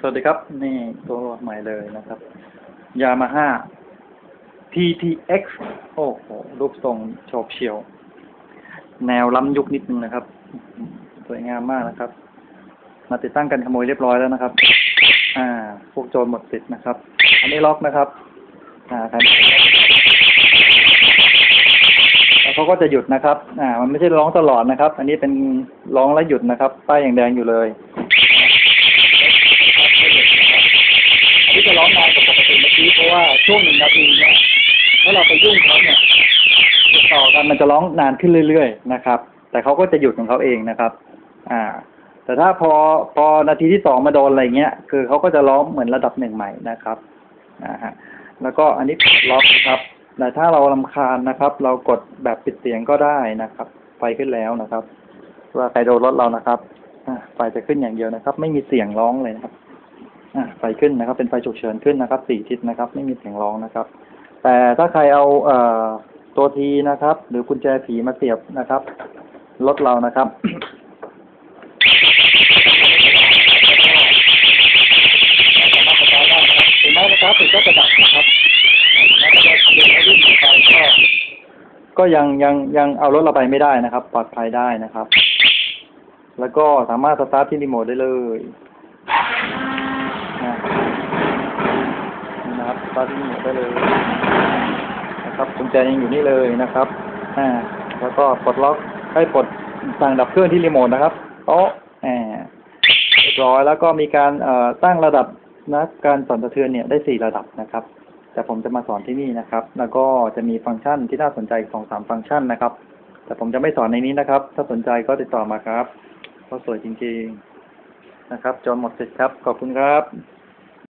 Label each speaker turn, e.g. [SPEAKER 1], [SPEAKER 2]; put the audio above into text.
[SPEAKER 1] สวัสดีครับ นี่ตัวใหม่เลยนะครับยามาฮ่า TTX โอ้โหรูปทรงโฉบเฉียว แนวล้ำยุคนิดนึงนะครับ สวยงามมากนะครับ มาติดตั้งกันขโมยเรียบร้อยแล้วนะครับ อ่า พวกโจรหมดสิทธิ์นะครับ อันนี้ล็อกนะครับ อ่าครับแล้วเขาก็จะหยุดนะครับ อ่า มันไม่ใช่ร้องตลอดนะครับ อันนี้เป็นร้องแล้วหยุดนะครับ ป้ายอย่างแดงอยู่เลย อันนี้จะร้องนานกว่าปกติเมื่อกี้เพราะว่าช่วงหนึ่งนาทีเนี่ยถ้าเราไปยุ่งเขาเนี่ยติดต่อกันมันจะร้องนานขึ้นเรื่อย ๆ นะครับ แต่เขาก็จะหยุดของเขาเองนะครับ อ่า แต่ถ้าพอพอนาทีที่สองมาโดนอะไรเงี้ย คือเขาก็จะร้องเหมือนระดับหนึ่งใหม่นะครับนะฮะแล้วก็อันนี้ล็อกครับ แต่ถ้าเราลำคาญนะครับ เรากดแบบปิดเสียงก็ได้นะครับไฟขึ้นแล้วนะครับว่าใครโดนรถเรานะครับไฟจะขึ้นอย่างเดียวนะครับ ไม่มีเสียงร้องเลยนะครับ ไฟขึ้นนะครับ เป็นไฟฉุกเฉินขึ้นนะครับสี่ทิศนะครับ ไม่มีเสียงร้องนะครับ แต่ถ้าใครเอาเอ่อตัวทีนะครับ หรือกุญแจผีมาเสียบนะครับรถเรานะครับถึงแม้นะครับถึงก็จะดับนะครับแล้วก็จะเดินไปวิ่งไปก็ก็ยังยังยังเอารถเราไปไม่ได้นะครับ ปลอดภัยได้นะครับ แล้วก็สามารถสตาร์ทที่รีโมทได้เลยอ่า นี่นะครับสตาร์ทที่รีโมทได้เลยนะครับกุญแจยังอยู่นี่เลยนะครับอ่าแล้วก็ปลดล็อกให้ปลดสั่งดับเครื่องที่รีโมทนะครับโต๊ะอ่าเรียบร้อยแล้วก็มีการเอ่อตั้งระดับนะการสั่นสะเทือนเนี่ยได้สี่ระดับนะครับ แต่ผมจะมาสอนที่นี่นะครับ แล้วก็จะมีฟังก์ชันที่น่าสนใจสองสามฟังก์ชันนะครับ แต่ผมจะไม่สอนในนี้นะครับ ถ้าสนใจก็ติดต่อมาครับเพราะสวยจริงๆนะครับจนหมดเสิทธิ์ครับ ขอบคุณครับ